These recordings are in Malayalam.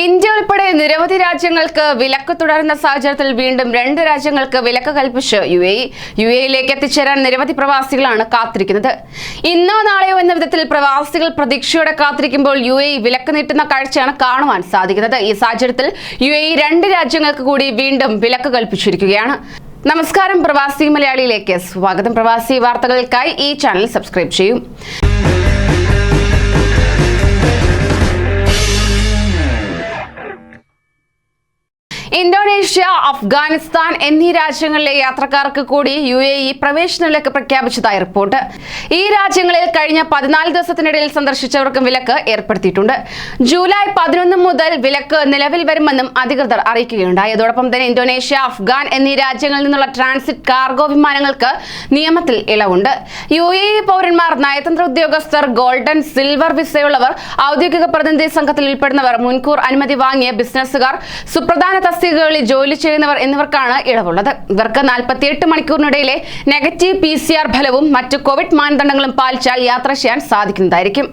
ഇന്ത്യ ഉൾപ്പെടെ നിരവധി രാജ്യങ്ങൾക്ക് വിലക്ക് തുടരുന്ന സാഹചര്യത്തിൽ വീണ്ടും രണ്ട് രാജ്യങ്ങൾക്ക് വിലക്ക് കൽപ്പിച്ച് യു എ യു എയിലേക്ക് എത്തിച്ചേരാൻ നിരവധി പ്രവാസികളാണ് കാത്തിരിക്കുന്നത്. ഇന്നോ നാളെയോ എന്ന വിധത്തിൽ പ്രവാസികൾ പ്രതീക്ഷയോടെ കാത്തിരിക്കുമ്പോൾ യു എ വിലക്ക് നീട്ടുന്ന കാഴ്ചയാണ് കാണുവാൻ സാധിക്കുന്നത്. ഈ സാഹചര്യത്തിൽ യു എ രണ്ട് രാജ്യങ്ങൾക്ക് കൂടി വീണ്ടും വിലക്ക് കൽപ്പിച്ചിരിക്കുകയാണ്. നമസ്കാരം പ്രവാസി മലയാളിയിലേക്ക്. സ്വാഗതം പ്രവാസി വാർത്തകൾക്കായി ഈ ചാനൽ സബ്സ്ക്രൈബ് ചെയ്യും. ഇന്തോനേഷ്യ അഫ്ഗാനിസ്ഥാൻ എന്നീ രാജ്യങ്ങളിലെ യാത്രക്കാർക്ക് കൂടി യു എ ഇ പ്രവേശന വിലക്ക് പ്രഖ്യാപിച്ചതായി റിപ്പോർട്ട്. ഈ രാജ്യങ്ങളിൽ കഴിഞ്ഞ പതിനാല് ദിവസത്തിനിടയിൽ സന്ദർശിച്ചവർക്കും വിലക്ക് ഏർപ്പെടുത്തിയിട്ടുണ്ട്. ജൂലൈ പതിനൊന്ന് മുതൽ വിലക്ക് നിലവിൽ വരുമെന്നും അധികൃതർ അറിയിക്കുകയുണ്ടായി. അതോടൊപ്പം തന്നെ ഇന്തോനേഷ്യ അഫ്ഗാൻ എന്നീ രാജ്യങ്ങളിൽ നിന്നുള്ള ട്രാൻസിറ്റ് കാർഗോ വിമാനങ്ങൾക്ക് നിയമത്തിൽ ഇളവുണ്ട്. യു എ ഇ പൗരന്മാർ നയതന്ത്ര ഉദ്യോഗസ്ഥർ ഗോൾഡൻ സിൽവർ വിസയുള്ളവർ ഔദ്യോഗിക പ്രതിനിധി സംഘത്തിൽ ഉൾപ്പെടുന്നവർ മുൻകൂർ അനുമതി വാങ്ങിയ ബിസിനസ്സുകാർ സുപ്രധാന തസ്തികകളിൽ ജോലി ചെയ്യുന്നവർ എന്നിവർക്കാണ് ഇളവുള്ളത്. ഇവർക്ക് നാൽപ്പത്തിയെട്ട് മണിക്കൂറിനിടയിലെ നെഗറ്റീവ് പി സി ആർ ഫലവും മറ്റ് കോവിഡ് മാനദണ്ഡങ്ങളും പാലിച്ചാൽ യാത്ര ചെയ്യാൻ സാധിക്കുന്നതായിരിക്കും.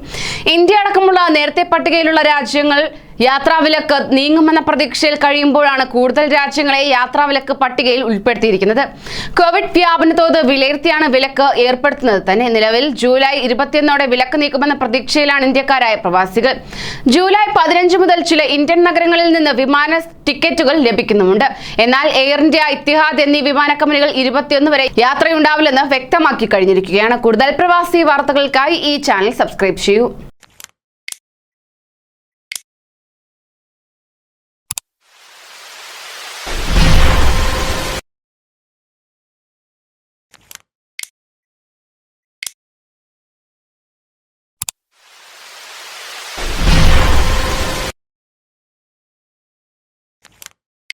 ഇന്ത്യ അടക്കമുള്ള നേരത്തെ പട്ടികയിലുള്ള രാജ്യങ്ങൾ യാത്രാവിലക്ക് നീങ്ങുമെന്ന പ്രതീക്ഷയിൽ കഴിയുമ്പോഴാണ് കൂടുതൽ രാജ്യങ്ങളെ യാത്രാവിലക്ക് പട്ടികയിൽ ഉൾപ്പെടുത്തിയിരിക്കുന്നത്. കോവിഡ് വ്യാപന തോത് വിലയിരുത്തിയാണ് വിലക്ക് ഏർപ്പെടുത്തുന്നത് തന്നെ. നിലവിൽ ജൂലൈ ഇരുപത്തിയൊന്നോടെ വിലക്ക് നീക്കുമെന്ന പ്രതീക്ഷയിലാണ് ഇന്ത്യക്കാരായ പ്രവാസികൾ. ജൂലൈ പതിനഞ്ച് മുതൽ ചില ഇന്ത്യൻ നഗരങ്ങളിൽ നിന്ന് വിമാന ടിക്കറ്റുകൾ ലഭിക്കുന്നുമുണ്ട്. എന്നാൽ എയർ ഇന്ത്യ ഇത്തിഹാദ് എന്നീ വിമാന കമ്പനികൾ ഇരുപത്തിയൊന്ന് വരെ യാത്രയുണ്ടാവില്ലെന്ന് വ്യക്തമാക്കി കഴിഞ്ഞിരിക്കുകയാണ്. കൂടുതൽ പ്രവാസി വാർത്തകൾക്കായി ഈ ചാനൽ സബ്സ്ക്രൈബ് ചെയ്യൂ.